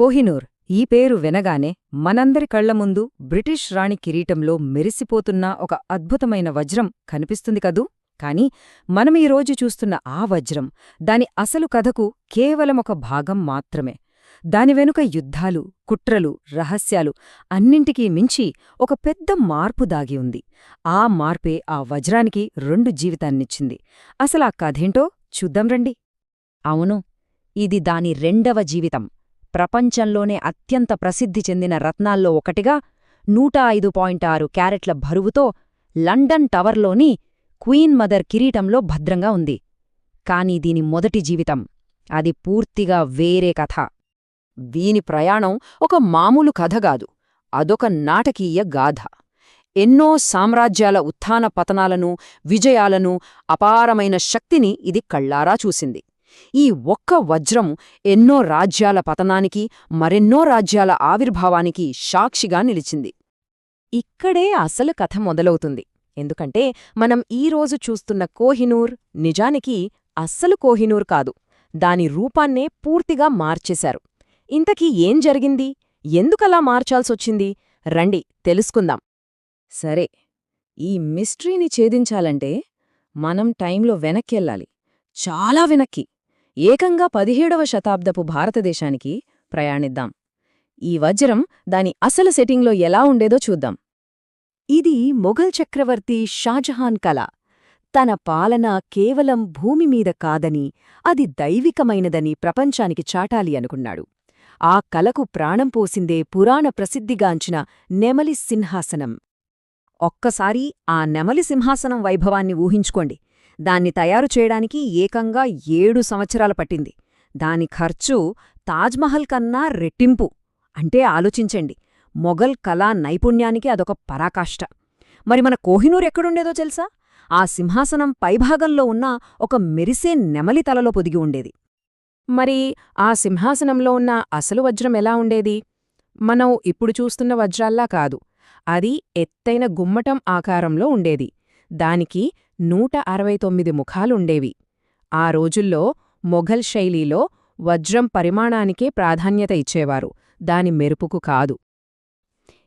కోహినూర్ ఈ పేరు వినగానే మనందరి కళ్ళ ముందు బ్రిటిష్ రాణి కిరీటంలో మెరిసిపోతున్న ఒక అద్భుతమైన వజ్రం కనిపిస్తుంది కదూ? కాని మనం ఈ రోజు చూస్తున్న ఆ వజ్రం దాని అసలు కథకు కేవలం ఒక భాగం మాత్రమే. దాని వెనుక యుద్ధాలు కుట్రలు రహస్యాలు అన్నింటికీ మించి ఒక పెద్ద మార్పు దాగి ఉంది. ఆ మార్పే ఆ వజ్రానికి రెండు జీవితాన్నిచ్చింది. అసలా కథేంటో చూద్దాం రండి. అవును ఇది దాని రెండవ జీవితం. ప్రపంచంలోనే అత్యంత ప్రసిద్ధి చెందిన రత్నాల్లో ఒకటిగా నూట ఐదు పాయింట్ ఆరు క్యారెట్ల బరువుతో లండన్ టవర్లోని క్వీన్ మదర్ కిరీటంలో భద్రంగా ఉంది. కాని దీని మొదటి జీవితం. అది పూర్తిగా వేరే కథ. దీని ప్రయాణం ఒక మామూలు కథగాదు అదొక నాటకీయ గాథ. ఎన్నో సామ్రాజ్యాల ఉత్థాన పతనాలను విజయాలను అపారమైన శక్తిని ఇది కళ్ళారా చూసింది. ఈ ఒక్క వజ్రం ఎన్నో రాజ్యాల పతనానికి మరెన్నో రాజ్యాల ఆవిర్భావానికి సాక్షిగా నిలిచింది. ఇక్కడే అసలు కథ మొదలవుతుంది. ఎందుకంటే మనం ఈరోజు చూస్తున్న కోహినూర్ నిజానికి అస్సలు కోహినూర్ కాదు. దాని రూపాన్నే పూర్తిగా మార్చేశారు. ఇంతకీ ఏం జరిగింది? ఎందుకలా మార్చాల్సొచ్చింది? రండి తెలుసుకుందాం. సరే ఈ మిస్టరీని ఛేదించాలంటే మనం టైంలో వెనక్కెళ్ళాలి. చాలా వెనక్కి. ఏకంగా పదిహేడవ శతాబ్దపు భారతదేశానికి ప్రయాణిద్దాం. ఈ వజ్రం దాని అసలు సెట్టింగ్లో ఎలా ఉండేదో చూద్దాం. ఇది మొఘల్ చక్రవర్తి షాజహాన్ కళ తన పాలన కేవలం భూమిమీద కాదని అది దైవికమైనదని ప్రపంచానికి చాటాలి అనుకున్నాడు. ఆ కలకు ప్రాణం పోసిందే పురాణ ప్రసిద్ధిగాంచిన నెమలి సింహాసనం. ఒక్కసారి ఆ నెమలి సింహాసనం వైభవాన్ని ఊహించుకోండి. దాన్ని తయారు చేయడానికి ఏకంగా ఏడు సంవత్సరాలు పట్టింది. దాని ఖర్చు తాజ్మహల్ కన్నా రెట్టింపు. అంటే ఆలోచించండి మొఘల్ కళా నైపుణ్యానికి అదొక పరాకాష్ట. మరి మన కోహినూర్ ఎక్కడుండేదో తెలుసా? ఆ సింహాసనం పైభాగంలో ఉన్న ఒక మెరిసే నెమలి తలలో పొదిగి ఉండేది. మరి ఆ సింహాసనంలో ఉన్న అసలు వజ్రం ఎలా ఉండేది? మనం ఇప్పుడు చూస్తున్న వజ్రాల్లా కాదు అది ఎత్తైన గుమ్మటం ఆకారంలో ఉండేది. దానికి నూట అరవై తొమ్మిది ముఖాలుండేవి. ఆ రోజుల్లో మొఘల్ శైలిలో వజ్రం పరిమాణానికే ప్రాధాన్యత ఇచ్చేవారు. దాని మెరుపుకు కాదు.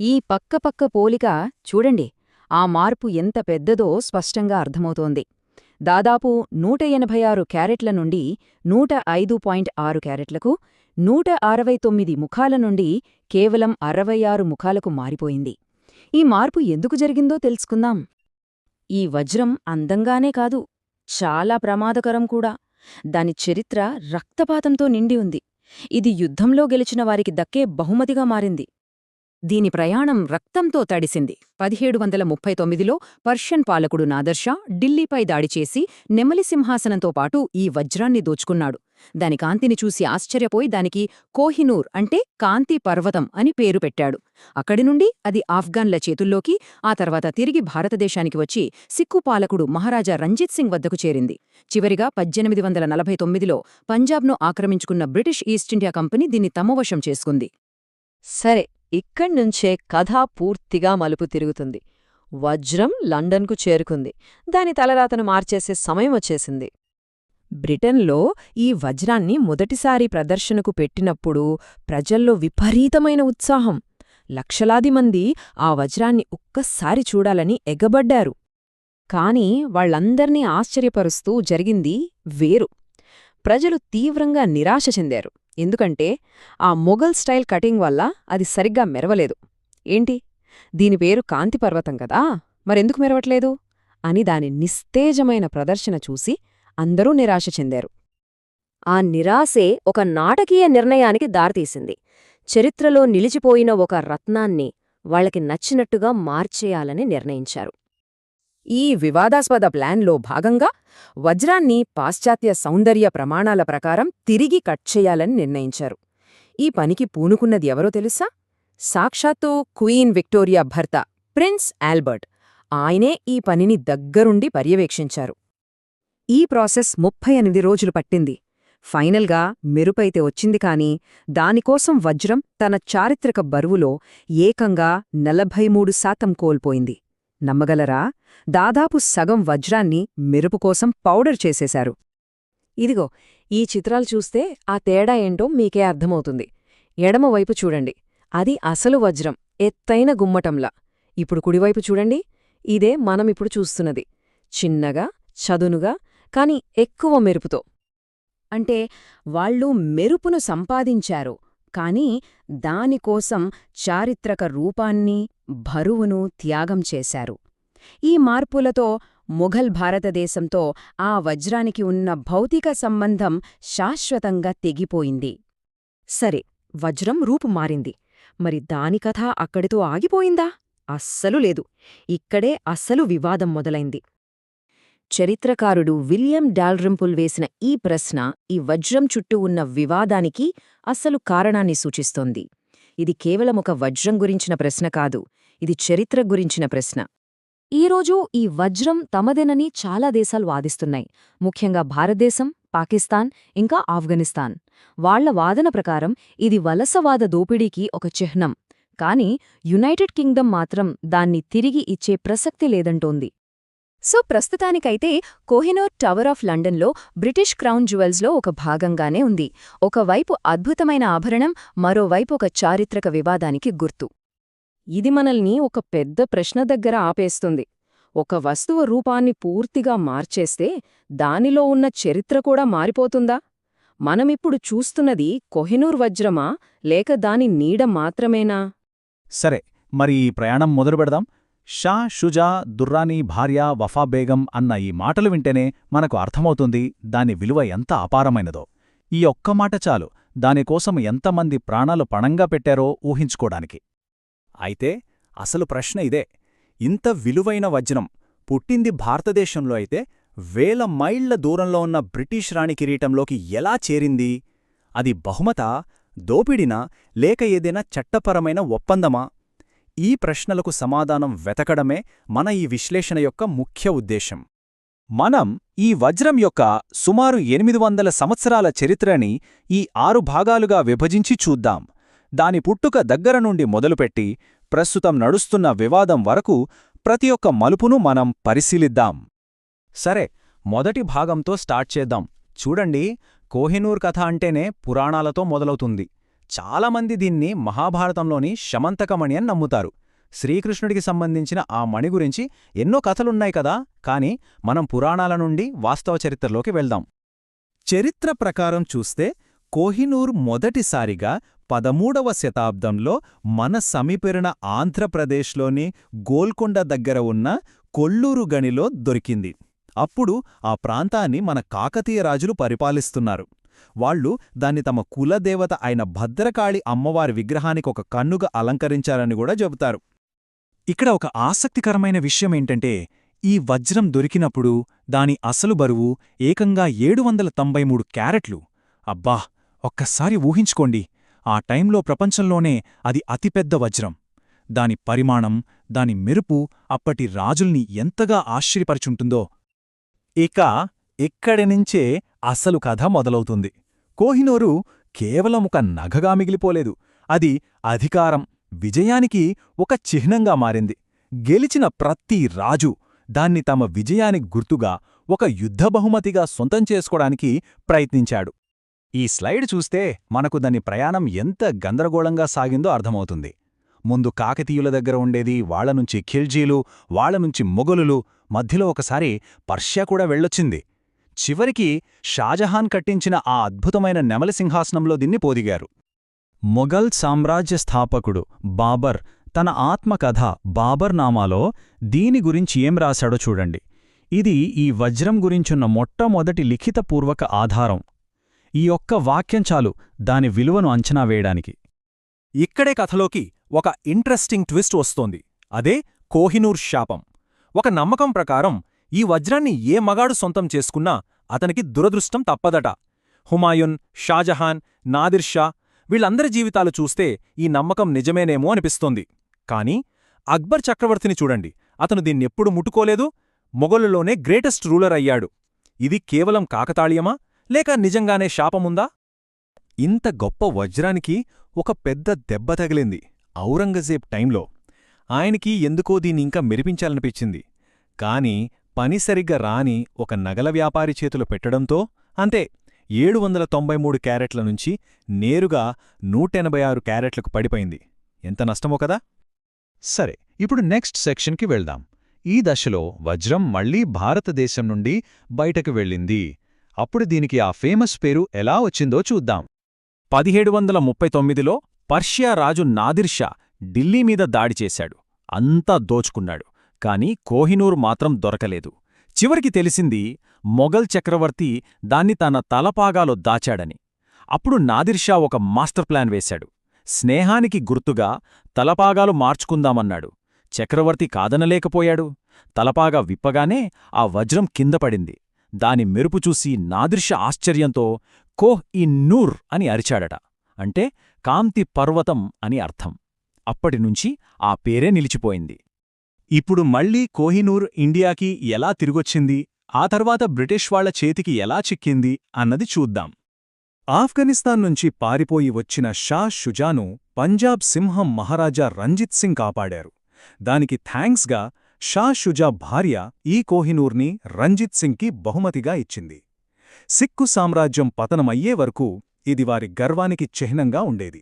ఈ పక్కపక్క పోలిక చూడండి. ఆ మార్పు ఎంత పెద్దదో స్పష్టంగా అర్థమవుతోంది. దాదాపు నూట ఎనభై ఆరు క్యారెట్ల నుండి నూట ఐదు పాయింట్ ఆరు క్యారెట్లకు నూట అరవై తొమ్మిది ముఖాల నుండి కేవలం అరవై ఆరు ముఖాలకు మారిపోయింది. ఈ మార్పు ఎందుకు జరిగిందో తెలుసుకుందాం. ఈ వజ్రం అందంగానే కాదు చాలా ప్రమాదకరం కూడా. దాని చరిత్ర రక్తపాతంతో నిండి ఉంది. ఇది యుద్ధంలో గెలిచిన వారికి దక్కే బహుమతిగా మారింది. దీని ప్రయాణం రక్తంతో తడిసింది. పదిహేడు వందల ముప్పై తొమ్మిదిలో పర్షియన్ పాలకుడు నాదర్షా ఢిల్లీపై దాడి చేసి నెమలి సింహాసనంతో పాటు ఈ వజ్రాన్ని దోచుకున్నాడు. దాని కాంతిని చూసి ఆశ్చర్యపోయి దానికి కోహినూర్ అంటే కాంతి పర్వతం అని పేరు పెట్టాడు. అక్కడి నుండి అది ఆఫ్ఘన్ల చేతుల్లోకి ఆ తర్వాత తిరిగి భారతదేశానికి వచ్చి సిక్కు పాలకుడు మహారాజా రంజిత్ సింగ్ వద్దకు చేరింది. చివరిగా పద్దెనిమిది వందల నలభై తొమ్మిదిలో పంజాబ్ను ఆక్రమించుకున్న బ్రిటిష్ ఈస్ట్ ఇండియా కంపెనీ దీన్ని తమవశం చేసుకుంది. సరే ఇక్కడ్నుంచే కథ పూర్తిగా మలుపు తిరుగుతుంది. వజ్రం లండన్కు చేరుకుంది. దాని తలరాతను మార్చేసే సమయం వచ్చేసింది. బ్రిటన్లో ఈ వజ్రాన్ని మొదటిసారి ప్రదర్శనకు పెట్టినప్పుడు ప్రజల్లో విపరీతమైన ఉత్సాహం. లక్షలాది మంది ఆ వజ్రాన్ని ఒక్కసారి చూడాలని ఎగబడ్డారు. కాని వాళ్ళందర్నీ ఆశ్చర్యపరుస్తూ జరిగింది వేరు. ప్రజలు తీవ్రంగా నిరాశ చెందారు. ఎందుకంటే ఆ మొఘల్ స్టైల్ కటింగ్ వల్ల అది సరిగ్గా మెరవలేదు. ఏంటి? దీని పేరు కాంతిపర్వతం కదా? మరెందుకు మెరవట్లేదు? అని దాని నిస్తేజమైన ప్రదర్శన చూసి అందరూ నిరాశ చెందారు. ఆ నిరాశే ఒక నాటకీయ నిర్ణయానికి దారితీసింది. చరిత్రలో నిలిచిపోయిన ఒక రత్నాన్ని వాళ్ళకి నచ్చినట్టుగా మార్చేయాలని నిర్ణయించారు. ఈ వివాదాస్పద ప్లాన్లో భాగంగా వజ్రాన్ని పాశ్చాత్య సౌందర్య ప్రమాణాల ప్రకారం తిరిగి కట్ చేయాలని నిర్ణయించారు. ఈ పనికి పూనుకున్నది ఎవరో తెలుసా? సాక్షాత్తు క్వీన్ విక్టోరియా భర్త ప్రిన్స్ ఆల్బర్ట్. ఆయనే ఈ పనిని దగ్గరుండి పర్యవేక్షించారు. ఈ ప్రాసెస్ ముప్పై ఎనిమిది రోజులు పట్టింది. ఫైనల్గా మెరుపైతే వచ్చింది కాని దానికోసం వజ్రం తన చారిత్రక బరువులో ఏకంగా నలభై మూడు శాతం కోల్పోయింది. నమ్మగలరా? దాదాపు సగం వజ్రాన్ని మెరుపు కోసం పౌడర్ చేసేశారు. ఇదిగో ఈ చిత్రాలు చూస్తే ఆ తేడా ఏంటో మీకే అర్థమవుతుంది. ఎడమవైపు చూడండి. అది అసలు వజ్రం ఎత్తైన గుమ్మటంలా. ఇప్పుడు కుడివైపు చూడండి. ఇదే మనమిప్పుడు చూస్తున్నది. చిన్నగా చదునుగా కాని ఎక్కువ మెరుపుతో. అంటే వాళ్ళు మెరుపును సంపాదించారు కాని దానికోసం చారిత్రక రూపాన్ని బరువును త్యాగం చేశారు. ఈ మార్పులతో ముఘల్ భారతదేశంతో ఆ వజ్రానికి ఉన్న భౌతిక సంబంధం శాశ్వతంగా తెగిపోయింది. సరే వజ్రం రూపు మారింది. మరి దాని కథ అక్కడితో ఆగిపోయిందా? అస్సలు లేదు. ఇక్కడే అస్సలు వివాదం మొదలైంది. చరిత్రకారుడు విలియం డాల్రింపుల్ వేసిన ఈ ప్రశ్న ఈ వజ్రం చుట్టూ ఉన్న వివాదానికి అస్సలు కారణాన్ని సూచిస్తోంది. ఇది కేవలం ఒక వజ్రం గురించిన ప్రశ్న కాదు ఇది చరిత్ర గురించిన ప్రశ్న. ఈరోజు ఈ వజ్రం తమదేనని చాలా దేశాలు వాదిస్తున్నాయి. ముఖ్యంగా భారతదేశం పాకిస్తాన్ ఇంకా ఆఫ్ఘనిస్తాన్. వాళ్ళ వాదన ప్రకారం ఇది వలసవాద దోపిడీకి ఒక చిహ్నం. కాని యునైటెడ్ కింగ్డమ్ మాత్రం దాన్ని తిరిగి ఇచ్చే ప్రసక్తి లేదంటోంది. సో ప్రస్తుతానికైతే కోహినూర్ టవర్ ఆఫ్ లండన్లో బ్రిటిష్ క్రౌన్ జ్యువెల్స్లో ఒక భాగంగానే ఉంది. ఒకవైపు అద్భుతమైన ఆభరణం మరోవైపు ఒక చారిత్రక వివాదానికి గుర్తు. ఇది మనల్ని ఒక పెద్ద ప్రశ్న దగ్గర ఆపేస్తుంది. ఒక వస్తువు రూపాన్ని పూర్తిగా మార్చేస్తే దానిలో ఉన్న చరిత్ర కూడా మారిపోతుందా? మనమిప్పుడు చూస్తున్నది కొహినూర్ వజ్రమా లేక దాని నీడ మాత్రమేనా? సరే మరి ఈ ప్రయాణం మొదలు పెడదాం షా షుజా దుర్రానీ భార్య వఫా బేగం అన్న ఈ మాటలు వింటేనే మనకు అర్థమవుతుంది దాని విలువ ఎంత అపారమైనదో. ఈ ఒక్క మాట చాలు దానికోసం ఎంతమంది ప్రాణాలు పణంగా పెట్టారో ఊహించుకోడానికి. అయితే అసలు ప్రశ్న ఇదే ఇంత విలువైన వజ్రం పుట్టింది భారతదేశంలో అయితే వేల మైళ్ళ దూరంలో ఉన్న బ్రిటిష్ రాణి కిరీటంలోకి ఎలా చేరింది? అది బహుమత దోపిడినా లేక ఏదైనా చట్టపరమైన ఒప్పందమా? ఈ ప్రశ్నలకు సమాధానం వెతకడమే మన ఈ విశ్లేషణ యొక్క ముఖ్య ఉద్దేశం. మనం ఈ వజ్రం యొక్క సుమారు ఎనిమిది వందల సంవత్సరాల చరిత్రని ఈ ఆరు భాగాలుగా విభజించి చూద్దాం. దాని పుట్టుక దగ్గర నుండి మొదలుపెట్టి ప్రస్తుతం నడుస్తున్న వివాదం వరకు ప్రతి ఒక్క మలుపును మనం పరిశీలిద్దాం. సరే మొదటి భాగంతో స్టార్ట్ చేద్దాం. చూడండి కోహినూర్ కథ అంటేనే పురాణాలతో మొదలవుతుంది. చాలామంది దీన్ని మహాభారతంలోని శమంతకమణి అని నమ్ముతారు. శ్రీకృష్ణుడికి సంబంధించిన ఆ మణి గురించి ఎన్నో కథలున్నాయి కదా కాని మనం పురాణాల నుండి వాస్తవ చరిత్రలోకి వెళ్దాం. చరిత్ర ప్రకారం చూస్తే కోహినూర్ మొదటిసారిగా పదమూడవ శతాబ్దంలో మన సమీపరిన ఆంధ్రప్రదేశ్లోని గోల్కొండ దగ్గర ఉన్న కొల్లూరు గనిలో దొరికింది. అప్పుడు ఆ ప్రాంతాన్ని మన కాకతీయ రాజులు పరిపాలిస్తున్నారు. వాళ్ళు దాన్ని తమ కులదేవత అయిన భద్రకాళి అమ్మవారి విగ్రహానికి ఒక కన్నుగా అలంకరించారని కూడా చెబుతారు. ఇక్కడ ఒక ఆసక్తికరమైన విషయమేంటంటే ఈ వజ్రం దొరికినప్పుడు దాని అసలు బరువు ఏకంగా ఏడు వందల తొంభై మూడు క్యారెట్లు. అబ్బా! ఒక్కసారి ఊహించుకోండి ఆ టైంలో ప్రపంచంలోనే అది అతిపెద్ద వజ్రం. దాని పరిమాణం దాని మెరుపు అప్పటి రాజుల్ని ఎంతగా ఆశ్చర్యపరచుంటుందో. ఇక ఇక్కడినుంచే అసలు కథ మొదలవుతుంది. కోహినూరు కేవలం ఒక నగగా మిగిలిపోలేదు. అది అధికారం విజయానికి ఒక చిహ్నంగా మారింది. గెలిచిన ప్రతి రాజు దాన్ని తమ విజయానికి గుర్తుగా ఒక యుద్ధ బహుమతిగా సొంతం చేసుకోవడానికి ప్రయత్నించాడు. ఈ స్లైడ్ చూస్తే మనకు దాని ప్రయాణం ఎంత గందరగోళంగా సాగిందో అర్థమవుతుంది. ముందు కాకతీయుల దగ్గర ఉండేది వాళ్ళనుంచి ఖిల్జీలు వాళ్ళనుంచి మొగలులు మధ్యలో ఒకసారి పర్షియా కూడా వెళ్ళొచ్చింది. చివరికి షాజహాన్ కట్టించిన ఆ అద్భుతమైన నెమలి సింహాసనంలో దిన్ని పోదిగారు. మొఘల్ సామ్రాజ్య స్థాపకుడు బాబర్ తన ఆత్మకథ బాబర్ నామాలో దీని గురించి ఏం రాశాడో చూడండి. ఇది ఈ వజ్రం గురించున్న మొట్టమొదటి లిఖితపూర్వక ఆధారం. ఈ ఒక్క వాక్యం చాలు దాని విలువను అంచనా వేయడానికి. ఇక్కడే కథలోకి ఒక ఇంట్రెస్టింగ్ ట్విస్ట్ వస్తోంది. అదే కోహినూర్ శాపం. ఒక నమ్మకం ప్రకారం ఈ వజ్రాన్ని ఏ మగాడు సొంతం చేసుకున్నా అతనికి దురదృష్టం తప్పదట. హుమాయున్ షాజహాన్ నాదిర్ షా వీళ్ళందరి జీవితాలు చూస్తే ఈ నమ్మకం నిజమేనేమో అనిపిస్తోంది. కాని అక్బర్ చక్రవర్తిని చూడండి. అతను దీన్నెప్పుడు ముట్టుకోలేదు మొగలులోనే గ్రేటెస్ట్ రూలర్ అయ్యాడు. ఇది కేవలం కాకతాళీయమా? లేక నిజంగానే శాపముందా? ఇంత గొప్ప వజ్రానికి ఒక పెద్ద దెబ్బ తగిలింది ఔరంగజేబ్ టైంలో. ఆయనకి ఎందుకో దీన్నింకా మెరిపించాలనిపించింది. కాని పని సరిగ్గా రాని ఒక నగల వ్యాపారి చేతులు పెట్టడంతో అంతే ఏడు వందల తొంభై మూడు క్యారెట్ల నుంచి నేరుగా నూటెనభై ఆరు క్యారెట్లకు పడిపోయింది. ఎంత నష్టమో కదా? సరే ఇప్పుడు నెక్స్ట్ సెక్షన్కి వెళ్దాం. ఈ దశలో వజ్రం మళ్ళీ భారతదేశం నుండి బయటకు వెళ్ళింది. అప్పుడు దీనికి ఆ ఫేమస్ పేరు ఎలా వచ్చిందో చూద్దాం. పదిహేడు వందల ముప్పై తొమ్మిదిలో పర్షియా రాజు నాదిర్షా ఢిల్లీ మీద దాడి చేశాడు. అంతా దోచుకున్నాడు. కాని కోహినూర్ మాత్రం దొరకలేదు. చివరికి తెలిసింది మొఘల్ చక్రవర్తి దాన్ని తన తలపాగాలో దాచాడని. అప్పుడు నాదిర్షా ఒక మాస్టర్ ప్లాన్ వేశాడు. స్నేహానికి గుర్తుగా తలపాగాలు మార్చుకుందామన్నాడు. చక్రవర్తి కాదనలేకపోయాడు. తలపాగా విప్పగానే ఆ వజ్రం కింద పడింది. దాని మెరుపు చూసి నాదిర్ష ఆశ్చర్యంతో కోహ్ ఈ నూర్ అని అరిచాడట. అంటే కాంతి పర్వతం అని అర్థం. అప్పటినుంచి ఆ పేరే నిలిచిపోయింది. ఇప్పుడు మళ్ళీ కోహినూర్ ఇండియాకి ఎలా తిరిగొచ్చింది ఆ తర్వాత బ్రిటిష్ వాళ్ళ చేతికి ఎలా చిక్కింది అన్నది చూద్దాం. ఆఫ్ఘనిస్తాన్ నుంచి పారిపోయి వచ్చిన షా షుజాను పంజాబ్ సింహం మహారాజా రంజిత్ సింగ్ కాపాడారు. దానికి థ్యాంక్స్గా షా షుజా భార్య ఈ కోహినూర్ని రంజిత్ సింగ్కి బహుమతిగా ఇచ్చింది. సిక్కు సామ్రాజ్యం పతనమయ్యే వరకు ఇది వారి గర్వానికి చిహ్నంగా ఉండేది.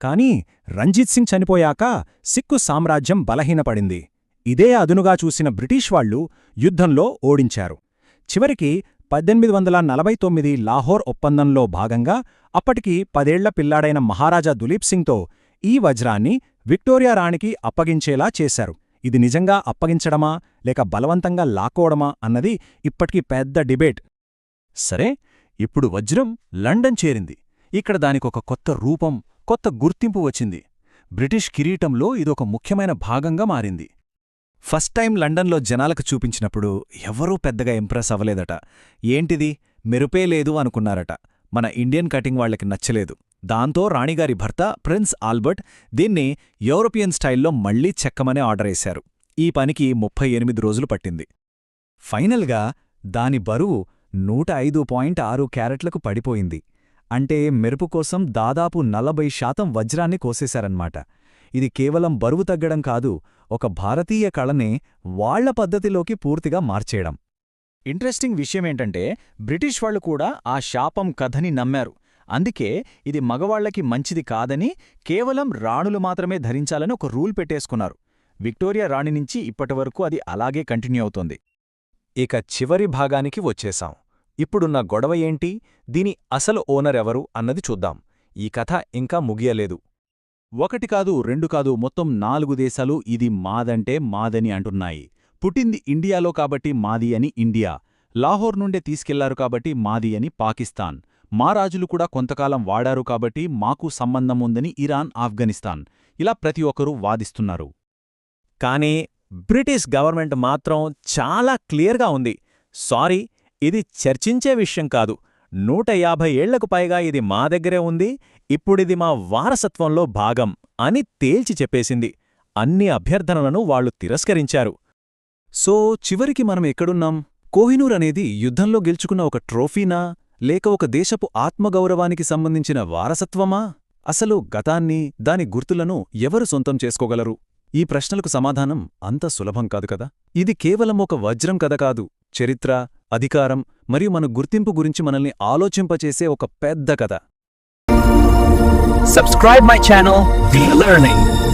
కాని రంజిత్ సింగ్ చనిపోయాక సిక్కు సామ్రాజ్యం బలహీనపడింది. ఇదే అదునుగా చూసిన బ్రిటిష్ వాళ్ళు యుద్ధంలో ఓడించారు. చివరికి పద్దెనిమిది వందల నలభై తొమ్మిది లాహోర్ ఒప్పందంలో భాగంగా అప్పటికి పదేళ్ళ పిల్లాడైన మహారాజా దులీప్ సింగ్తో ఈ వజ్రాన్ని విక్టోరియా రాణికి అప్పగించేలా చేశారు. ఇది నిజంగా అప్పగించడమా లేక బలవంతంగా లాక్కోవడమా అన్నది ఇప్పటికీ పెద్ద డిబేట్. సరే ఇప్పుడు వజ్రం లండన్ చేరింది. ఇక్కడ దానికొక కొత్త రూపం కొత్త గుర్తింపు వచ్చింది. బ్రిటిష్ కిరీటంలో ఇదొక ముఖ్యమైన భాగంగా మారింది. ఫస్ట్ టైం లండన్లో జనాలకు చూపించినప్పుడు ఎవరూ పెద్దగా ఇంప్రెస్ అవ్వలేదట. ఏంటిది? మెరుపే లేదు అనుకున్నారట. మన ఇండియన్ కటింగ్ వాళ్ళకి నచ్చలేదు. దాంతో రాణిగారి భర్త ప్రిన్స్ ఆల్బర్ట్ దీన్ని యూరోపియన్ స్టైల్లో మళ్ళీ చెక్కమనే ఆర్డరేశారు ఈ పనికి ముప్పై ఎనిమిది రోజులు పట్టింది. ఫైనల్గా దాని బరువు నూట ఐదు పాయింట్ ఆరు క్యారెట్లకు పడిపోయింది. అంటే మెరుపు కోసం దాదాపు నలభై శాతం వజ్రాన్ని కోసేశారన్మాట ఇది కేవలం బరువు తగ్గడం కాదు ఒక భారతీయ కళనే వాళ్ళ పద్ధతిలోకి పూర్తిగా మార్చేయడం. ఇంట్రెస్టింగ్ విషయమేంటంటే బ్రిటిష్ వాళ్ళు కూడా ఆ శాపం కథని నమ్మారు. అందుకే ఇది మగవాళ్ళకి మంచిది కాదని కేవలం రాణులు మాత్రమే ధరించాలని ఒక రూల్ పెట్టేసుకున్నారు. విక్టోరియా రాణి నుంచి ఇప్పటివరకు అది అలాగే కంటిన్యూ అవుతోంది. ఇక చివరి భాగానికి వచ్చేశాం. ఇప్పుడున్న గొడవ ఏంటి? దీని అసలు ఓనర్ ఎవరు? అన్నది చూద్దాం. ఈ కథ ఇంకా ముగియలేదు. ఒకటి కాదు రెండు కాదు మొత్తం నాలుగు దేశాలు ఇది మాదంటే మాదని అంటున్నాయి. పుట్టింది ఇండియాలో కాబట్టి మాది అని ఇండియా. లాహోర్ నుండే తీసుకెళ్ళారు కాబట్టి మాది అని పాకిస్తాన్. మా రాజులు కూడా కొంతకాలం వాడారు కాబట్టి మాకు సంబంధం ఉందని ఇరాన్ ఆఫ్ఘనిస్తాన్. ఇలా ప్రతి ఒక్కరూ వాదిస్తున్నారు. కానీ బ్రిటిష్ గవర్నమెంట్ మాత్రం చాలా క్లియర్గా ఉంది. సారీ ఇది చర్చించే విషయం కాదు. నూట యాభై ఏళ్ళకు పైగా ఇది మా దగ్గరే ఉంది ఇప్పుడిది మా వారసత్వంలో భాగం అని తేల్చి చెప్పేసింది. అన్ని అభ్యర్థనలను వాళ్ళు తిరస్కరించారు. సో చివరికి మనం ఎక్కడున్నాం? కోహినూర్ అనేది యుద్ధంలో గెలుచుకున్న ఒక ట్రోఫీనా? లేక ఒక దేశపు ఆత్మగౌరవానికి సంబంధించిన వారసత్వమా? అసలు గతాన్ని దాని గుర్తులను ఎవరు సొంతం చేసుకోగలరు? ఈ ప్రశ్నలకు సమాధానం అంత సులభం కాదు కదా? ఇది కేవలం ఒక వజ్రం కథ కాదు. చరిత్ర అధికారం మరియు మన గుర్తింపు గురించి మనల్ని ఆలోచింపచేసే ఒక పెద్ద కథ. Subscribe my channel, Via Learning.